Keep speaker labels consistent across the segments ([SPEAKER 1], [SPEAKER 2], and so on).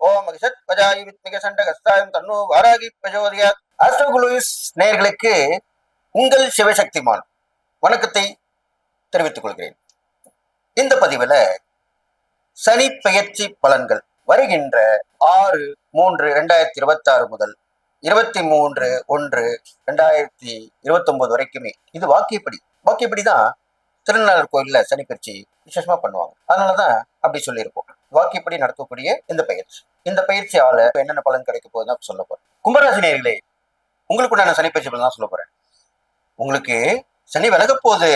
[SPEAKER 1] ஓம் மகிஷத் பஜாயி வித்மிக சண்ட கஸ்தாயம் தன்னு வாராகி பிரஜோதியா ஆஸ்ட்ரோகுலுஸ் நேயர்களுக்கு உங்கள் சிவசக்திமான் வணக்கத்தை தெரிவித்துக் கொள்கிறேன். இந்த பதிவுல சனி பெயர்ச்சி பலன்கள் வருகின்ற ஆறு மூன்று ரெண்டாயிரத்தி இருபத்தி ஆறு முதல் இருபத்தி மூன்று ஒன்று ரெண்டாயிரத்தி இருபத்தி ஒன்பது வரைக்குமே இது வாக்கியப்படி. வாக்கியப்படி தான் திருநள்ளாறு கோயில்ல சனி பயிற்சி விசேஷமா பண்ணுவாங்க. அதனாலதான் அப்படி சொல்லியிருப்போம். வாக்கியப்படி நடக்கக்கூடிய இந்த பயிற்சி. இந்த பயிற்சியால என்னென்ன பலன் கிடைக்க போகுதுன்னு சொல்ல போறேன். கும்பராசி உங்களுக்கு நான் சனி பயிற்சி பலன் தான் சொல்ல போறேன். உங்களுக்கு சனி விலக போகுது.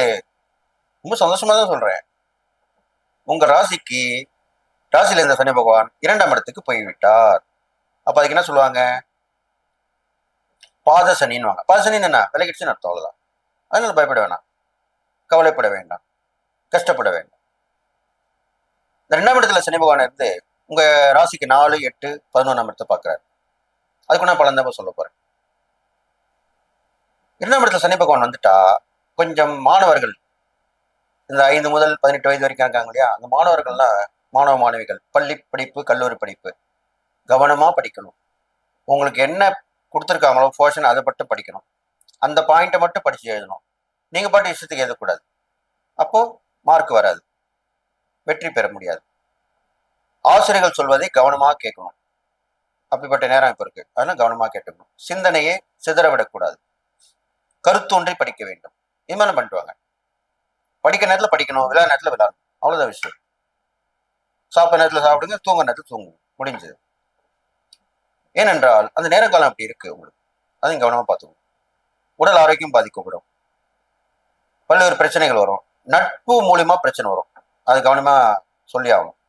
[SPEAKER 1] ரொம்ப சந்தோஷமா தான் சொல்றேன். உங்க ராசிக்கு ராசியில இருந்த சனி பகவான் இரண்டாம் இடத்துக்கு போய்விட்டார். அப்ப அதுக்கு என்ன சொல்லுவாங்க? பாத சனின்னு பாத சனின்னு என்ன? விலகிடுச்சுன்னு அர்த்தம் அவ்வளவுதான். அதனால பயப்பட வேணாம். கவலைப்பட வேண்டாம். கஷ்டப்பட வேண்டாம். இந்த ரெண்டாம் இடத்துல சனி பகவான் இருந்து உங்க ராசிக்கு நாலு எட்டு பதினொன்றாம் இடத்தை பார்க்குறாரு. அதுக்கு நான் பலன் சொல்ல போறேன். இரண்டாம் இடத்துல சனி பகவான் வந்துட்டா கொஞ்சம் மாணவர்கள் இந்த ஐந்து முதல் பதினெட்டு வயது வரைக்கும் இருக்காங்க இல்லையா? அந்த மாணவர்கள்லாம் மாணவ மாணவிகள் பள்ளி படிப்பு கல்லூரி படிப்பு கவனமா படிக்கணும். உங்களுக்கு என்ன கொடுத்துருக்காங்களோ போர்ஷன் அதை மட்டும் படிக்கணும். அந்த பாயிண்ட்டை மட்டும் படிச்சு எழுதணும். நீங்க பாட்டு இஷ்டத்துக்கு எழுதக்கூடாது. அப்போ மார்க் வராது. வெற்றி பெற முடியாது. ஆசிரியர்கள் சொல்வதை கவனமாக கேட்கணும். அப்படிப்பட்ட நேரம் இப்போ இருக்கு. அதெல்லாம் கவனமாக கேட்டுக்கணும். சிந்தனையை சிதற விடக்கூடாது. படிக்க வேண்டும். இது மாதிரி பண்ணிட்டு படிக்க நேரத்தில் படிக்கணும். விளையாட நேரத்தில் விளையாடணும். அவ்வளோதான் விஷயம். சாப்பிட்ற நேரத்தில் சாப்பிடுங்க. தூங்க நேரத்தில் தூங்குங்க. முடிஞ்சது. ஏனென்றால் அந்த நேரங்காலம் அப்படி இருக்கு உங்களுக்கு. அதையும் கவனமாக பார்த்துக்கணும். உடல் ஆரோக்கியம் பாதிக்கப்படும். பல்வேறு பிரச்சனைகள் வரும். நட்பு மூலியமா பிரச்சனை வரும். அது கவனமா சொல்லி ஆகணும்.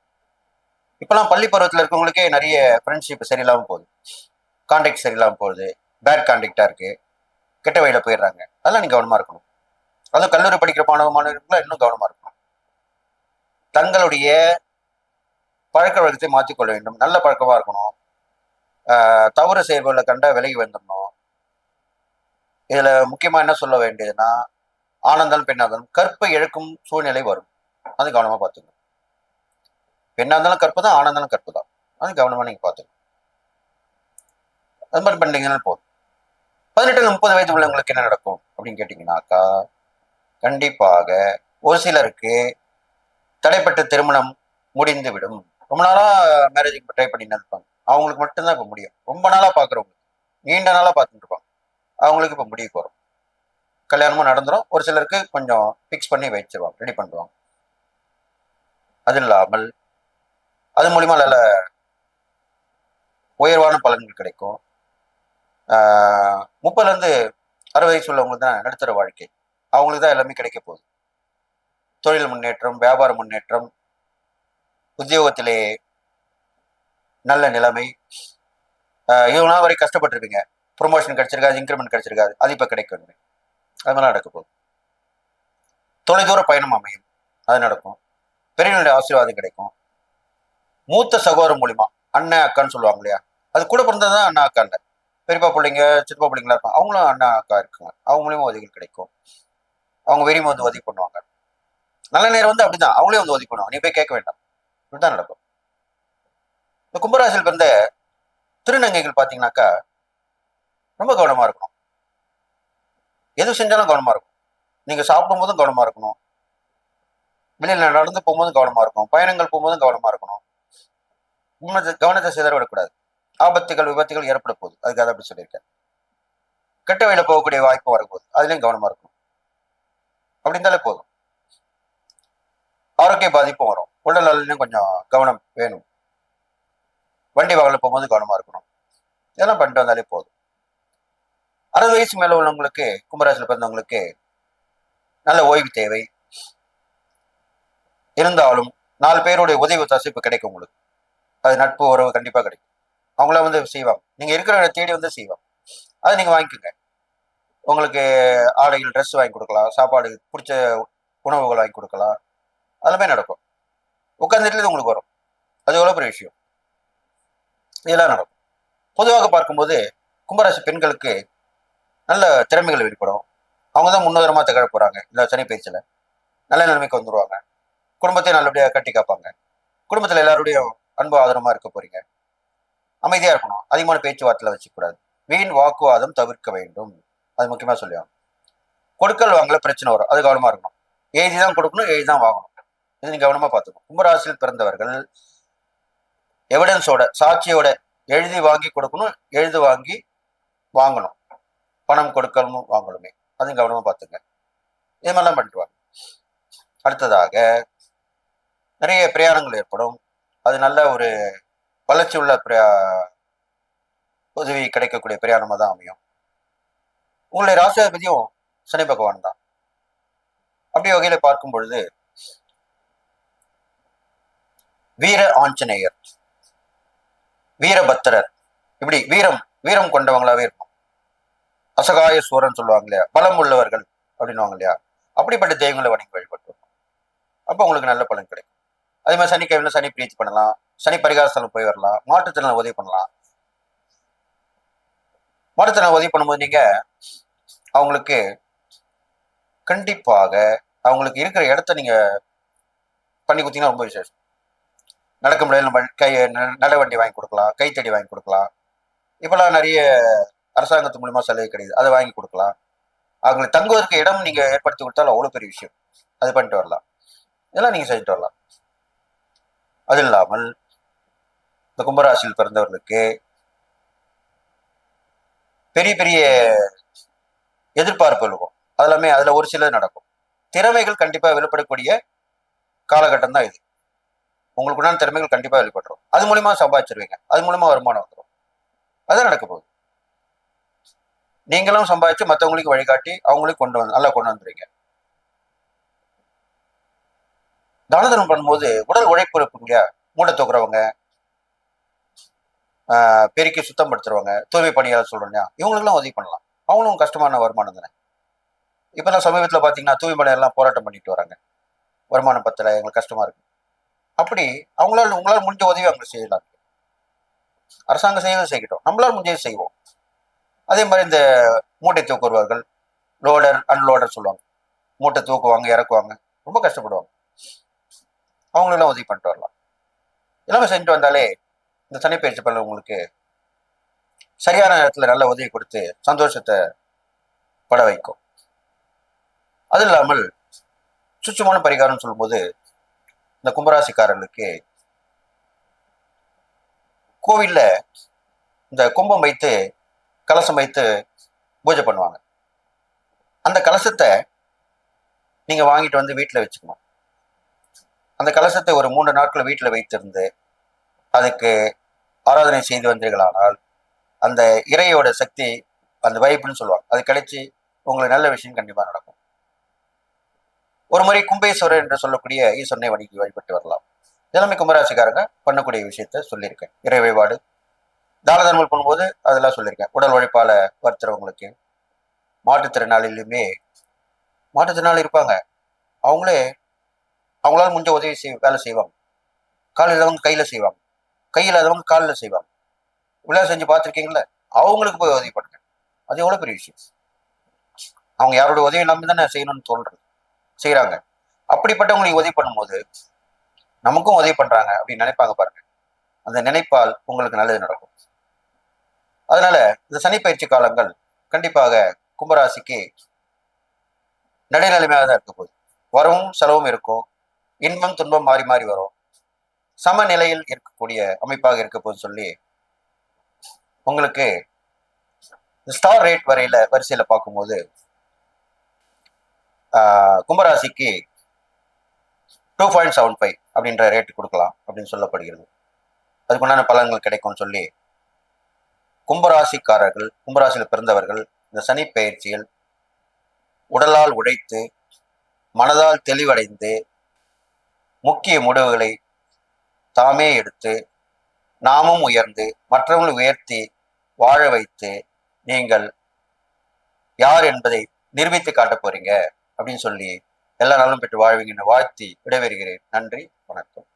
[SPEAKER 1] இப்பெல்லாம் பள்ளி பருவத்தில் இருக்கவங்களுக்கே நிறைய ஃப்ரெண்ட்ஷிப் சரியில்லாமல் போகுது. கான்டாக்ட் சரியில்லாமல் போகுது. பேட் கான்டாக்டா இருக்கு. கெட்ட வழியில் போயிடுறாங்க. அதெல்லாம் நீங்க கவனமா இருக்கணும். அதுவும் கல்லூரி படிக்கிற மாணவ மாணவர்களுக்குலாம் இன்னும் கவனமா இருக்கணும். தங்களுடைய பழக்க வழக்கத்தை மாற்றிக்கொள்ள வேண்டும். நல்ல பழக்கமா இருக்கணும். தவறு செயல்களை கண்ட விலகி வந்துடணும். இதுல முக்கியமா என்ன சொல்ல வேண்டியதுன்னா ஆனந்தாலும் பெண்ணாந்தாலும் கற்பை இழக்கும் சூழ்நிலை வரும். அது கவனமா பார்த்துக்கணும். பெண்ணாக இருந்தாலும் கற்பு தான் ஆனந்தாலும் கற்பு தான் அது கவனமா நீங்க பார்த்துக்கணும். அது மாதிரி பண்ணீங்கன்னா போதும். பதினெட்டு முப்பது வயது உள்ளவங்களுக்கு என்ன நடக்கும் அப்படின்னு கேட்டிங்கனாக்கா கண்டிப்பாக ஒரு சிலருக்கு தடைப்பட்ட திருமணம் முடிந்து விடும். ரொம்ப நாளா மேரேஜுக்கு ட்ரை பண்ணிட்டு இருப்பாங்க. அவங்களுக்கு மட்டும்தான் இப்போ முடியும். ரொம்ப நாளா பார்க்குறவங்க நீண்ட நாளாக பார்த்துட்டு இருப்பாங்க. அவங்களுக்கு இப்போ முடிவுக்கு வரும். கல்யாணமும் நடந்துரும். ஒரு சிலருக்கு கொஞ்சம் ஃபிக்ஸ் பண்ணி வச்சிருவாங்க. ரெடி பண்ணுவாங்க அது இல்லாமல் அது மூலிமா நல்ல உயர்வான பலன்கள் கிடைக்கும். முப்பதுலேருந்து அறுபது வயசு உள்ளவங்களுக்கு தான் நடுத்தர வாழ்க்கை. அவங்களுக்கு தான் எல்லாமே கிடைக்க போகுது. தொழில் முன்னேற்றம் வியாபார முன்னேற்றம் உத்தியோகத்திலே நல்ல நிலைமை. இவ்வளோ நாள் வரை கஷ்டப்பட்டிருப்பீங்க. Promotion கிடைச்சிருக்காது increment கிடைச்சிருக்காது. அது இப்போ கிடைக்கும் அது மாதிரிலாம் நடக்க போகுது. தொலைதூர பயணம் அமையும். அது நடக்கும். பெரியவனுடைய ஆசீர்வாதம் கிடைக்கும். மூத்த சகோதரர் மூலிமா அண்ணன் அக்கான்னு சொல்லுவாங்க இல்லையா? அது கூட பிறந்தது தான் அண்ணா அக்கா இல்லை. பெரியப்பா பிள்ளைங்க சித்தப்பா பிள்ளைங்களா இருப்பாங்க. அவங்களும் அண்ணா அக்கா இருக்காங்க. அவங்க மூலியமா உதவிகள் கிடைக்கும். அவங்க வெறியும் வந்து உதவி பண்ணுவாங்க. நல்ல நேரம் வந்து அப்படிதான். அவங்களே வந்து உதவி பண்ணுவாங்க. நீ போய் கேட்க வேண்டாம். இப்படிதான் நடக்கும். இந்த கும்பராசியில் பிறந்த திருநங்கைகள் பார்த்தீங்கன்னாக்கா ரொம்ப கவனமாக இருக்கணும். எது செஞ்சாலும் கவனமாக இருக்கும் நீங்கள் சாப்பிடும் போதும் கவனமாக இருக்கணும். வெளியில் நடந்து போகும்போதும் கவனமாக இருக்கும் பயணங்கள் போகும்போதும் கவனமாக இருக்கணும். கவனத்தை கவனத்தை சிதறவிடக்கூடாது. ஆபத்துகள் விபத்துகள் ஏற்பட போகுது. அதுக்காக அப்படி சொல்லியிருக்கேன். கெட்ட வழியில் போகக்கூடிய வாய்ப்பு வரப்போகுது. அதுலயும் கவனமா இருக்கும் அப்படி இருந்தாலே போதும். ஆரோக்கிய பாதிப்பும் வரும். உடல் நலனும் கொஞ்சம் கவனம் வேணும். வண்டி வாகனம் போகும்போது கவனமா இருக்கணும். இதெல்லாம் பண்ணிட்டு வந்தாலே போதும். அறுபது வயசு மேல உள்ளவங்களுக்கு கும்பராசியில் பிறந்தவங்களுக்கு நல்ல ஓய்வு தேவை. இருந்தாலும் நாலு பேருடைய உதவி தசிப்பு கிடைக்கும் உங்களுக்கு. அது நட்பு உறவு கண்டிப்பாக கிடைக்கும். அவங்கள வந்து செய்வாங்க. நீங்கள் இருக்கிற தேடி வந்து செய்வாங்க. அதை நீங்கள் வாங்கிக்கோங்க. உங்களுக்கு ஆடைகள் ட்ரெஸ் வாங்கி கொடுக்கலாம். சாப்பாடு பிடிச்ச உணவுகள் வாங்கி கொடுக்கலாம். அதெல்லாமே நடக்கும். உட்காந்துட்டு உங்களுக்கு வரும். அது எவ்வளோ பெரிய விஷயம். இதெல்லாம் நடக்கும். பொதுவாக பார்க்கும்போது கும்பராசி பெண்களுக்கு நல்ல திறமைகள் வெளிப்படும். அவங்க தான் முன்னுதாரணமாக திகழ போகிறாங்க இந்த சனி பயிற்சியில். நல்ல நிலைமைக்கு வந்துடுவாங்க குடும்பத்தையும் நல்லபடியாக கட்டி காப்பாங்க. குடும்பத்தில் எல்லாருடையும் அன்பு ஆதரமா இருக்க போறீங்க. அமைதியா இருக்கணும். அதிகமான பேச்சுவார்த்தையில வச்சுக்கூடாது வீண் வாக்குவாதம் தவிர்க்க வேண்டும். அது முக்கியமா சொல்லுவாங்க கொடுக்கல் வாங்கல பிரச்சனை வரும். அது கவனமா இருக்கணும். எழுதி தான் கொடுக்கணும் எழுதி தான் வாங்கணும். இது நீங்க கவனமா பார்த்துக்கணும். கும்பராசியில் பிறந்தவர்கள் எவிடன்ஸோட சாட்சியோட எழுதி வாங்கி கொடுக்கணும் எழுதி வாங்கி வாங்கணும். பணம் கொடுக்கணும் வாங்கணுமே. அதையும் கவனமா பார்த்துங்க. இது மாதிரிலாம் பண்ணிட்டு வாங்க. அடுத்ததாக நிறைய பிரயாணங்கள் ஏற்படும். அது நல்ல ஒரு வளர்ச்சி உள்ள பிரயா உதவி கிடைக்கக்கூடிய பிரயாணமாக தான் அமையும். உங்களுடைய ராசியாதிபதியும் சனி பகவான் தான். அப்படி வகையில பார்க்கும் பொழுது வீர ஆஞ்சநேயர் வீரபத்திரர் இப்படி வீரம் வீரம் கொண்டவங்களாவே இருக்கும் அசகாய சூரன் சொல்லுவாங்க இல்லையா? பலம் உள்ளவர்கள் அப்படின்னுவாங்க இல்லையா? அப்படிப்பட்ட தெய்வங்களை வணங்கி வழிபட்டு அப்போ உங்களுக்கு நல்ல பலன் கிடைக்கும். அதே மாதிரி சனிக்கிழமையில சனி பிரீத்தி பண்ணலாம். சனி பரிகாரஸ்தலம் போய் வரலாம். மாற்றுத்திறனை உதவி பண்ணலாம். மாற்றுத்திறனை உதவி பண்ணும்போது நீங்க அவங்களுக்கு கண்டிப்பாக அவங்களுக்கு இருக்கிற இடத்த நீங்க பண்ணி கொடுத்தீங்கன்னா ரொம்ப விசேஷம். நடக்க முடியாது நம்ம கை நடவண்டி வாங்கி கொடுக்கலாம். கைத்தடி வாங்கி கொடுக்கலாம். இப்பெல்லாம் நிறைய அரசாங்கத்து மூலியமா சலுகை கிடையாது அதை வாங்கி கொடுக்கலாம். அவங்களுக்கு தங்குவதற்கு இடம் நீங்க ஏற்படுத்தி கொடுத்தாலும் அவ்வளவு பெரிய விஷயம். அது பண்ணிட்டு வரலாம். இதெல்லாம் நீங்க செஞ்சுட்டு வரலாம். அது இல்லாமல் இந்த கும்பராசியில் பிறந்தவர்களுக்கு பெரிய பெரிய எதிர்பார்ப்பு இருக்கும். அதெல்லாமே அதுல ஒரு சிலது நடக்கும். திறமைகள் கண்டிப்பா வெளிப்படக்கூடிய காலகட்டம் தான் இது. உங்களுக்குண்டான திறமைகள் கண்டிப்பா வெளிப்பட்டுரும். அது மூலியமா சம்பாதிச்சிருவீங்க. அது மூலியமா வருமானம் வந்துடும் அதான் நடக்க போகுது. நீங்களும் சம்பாதிச்சு மற்றவங்களுக்கு வழிகாட்டி அவங்களையும் கொண்டு வந்து நல்லா கொண்டு வந்துருவீங்க. தான தர்மம் பண்ணும்போது உடல் உழைப்பு இருப்பீங்க மூட்டை தூக்குறவங்க ஆஹ் பெருக்கி சுத்தம் படுத்துறவங்க தூய்மை பணியாளர் சொல்றோம் இவங்களுக்கெல்லாம் உதவி பண்ணலாம். அவங்களும் கஷ்டமான வருமானம் தானே. இப்பெல்லாம் சமீபத்தில் பார்த்தீங்கன்னா தூய்மை பணியாளர்லாம் போராட்டம் பண்ணிட்டு வராங்க. வருமானம் பத்தல எங்களுக்கு கஷ்டமா இருக்கு. அப்படி அவங்களால உங்களால் முடிஞ்ச உதவி அவங்க செய்யலாம். அரசாங்கம் செய்யவும் செய்யட்டும். நம்மளால முடிஞ்சது செய்வோம். அதே மாதிரி இந்த மூட்டை தூக்குறவர்கள் லோடர் அன்லோடர் சொல்லுவாங்க. மூட்டை தூக்குவாங்க இறக்குவாங்க. ரொம்ப கஷ்டப்படுவாங்க. அவங்களெல்லாம் உதவி பண்ணிட்டு வரலாம். எல்லாமே செஞ்சுட்டு வந்தாலே இந்த சனிப்பயிற்சி பலன் உங்களுக்கு சரியான நேரத்தில் நல்ல உதவி கொடுத்து சந்தோஷத்தை பட வைக்கும். அது இல்லாமல் சுச்சமான பரிகாரம் சொல்லும்போது இந்த கும்பராசிக்காரர்களுக்கு கோவில்ல இந்த கும்பம் வைத்து கலசம் வைத்து பூஜை பண்ணுவாங்க. அந்த கலசத்தை நீங்கள் வாங்கிட்டு வந்து வீட்டில் வச்சுக்கணும். அந்த கலசத்தை ஒரு மூன்று நாட்கள் வீட்டில் வைத்திருந்து அதுக்கு ஆராதனை செய்து வந்தீர்களானால் அந்த இறையோட சக்தி அந்த வைப்புன்னு சொல்லுவாங்க. அது கிடைச்சி உங்களுக்கு நல்ல விஷயம் கண்டிப்பாக நடக்கும். ஒரு முறை கும்பேஸ்வரர் என்று சொல்லக்கூடிய ஈஸ்வரனை வணங்கி வழிபட்டு வரலாம். எல்லாமே கும்பராசிக்காரங்க பண்ணக்கூடிய விஷயத்த சொல்லியிருக்கேன். இறை வழிபாடு தான தர்மம் பண்ணும்போது அதெல்லாம் சொல்லியிருக்கேன். உடல் உழைப்பால வருத்துறவங்களுக்கு மாற்றுத்திறனாளிலையுமே மாற்றுத்திறனாளி இருப்பாங்க. அவங்களே அவங்களால முடிஞ்ச உதவி செய் வேலை செய்வாங்க. கால் இல்லாதவங்க கையில் செய்வாங்க. கை இல்லாதவங்க காலில் செய்வாங்க. இப்படிலாம் செஞ்சு பார்த்துருக்கீங்களே அவங்களுக்கு போய் உதவி பண்ணுங்க. அது எவ்வளோ பெரிய விஷயம். அவங்க யாரோட உதவி நம்பி தானே செய்யணும்னு சொல்றது செய்கிறாங்க அப்படிப்பட்டவங்களுக்கு உதவி பண்ணும்போது நமக்கும் உதவி பண்றாங்க அப்படின்னு நினைப்பாங்க பாருங்க. அந்த நினைப்பால் உங்களுக்கு நல்லது நடக்கும். அதனால இந்த சனி பயிற்சி காலங்கள் கண்டிப்பாக கும்பராசிக்கு நடுநிலைமையாக தான் இருக்க போகுது. வரவும் செலவும் இருக்கும். இன்பம் துன்பம் மாறி மாறி வரும். சமநிலையில் இருக்கக்கூடிய அமைப்பாக இருக்க போது சொல்லி உங்களுக்கு ஸ்டார் ரேட் வரையில வரிசையில பார்க்கும்போது கும்பராசிக்கு டூ பாயிண்ட் செவன் ஃபைவ் அப்படின்ற ரேட் கொடுக்கலாம் அப்படின்னு சொல்லப்படுகிறது. அதுக்குண்டான பலன்கள் கிடைக்கும்னு சொல்லி கும்பராசிக்காரர்கள் கும்பராசியில் பிறந்தவர்கள் இந்த சனி பயிற்சியில் உடலால் உழைத்து மனதால் தெளிவடைந்து முக்கிய முடிவுகளை தாமே எடுத்து நாமும் உயர்ந்து மற்றவங்களை உயர்த்தி வாழ வைத்து நீங்கள் யார் என்பதை நிரூபித்து காட்டப் போறீங்க அப்படின்னு சொல்லி எல்லா நாளும் பெற்று வாழ்வீங்கன்னு வாழ்த்தி விடைபெறுகிறேன். நன்றி வணக்கம்.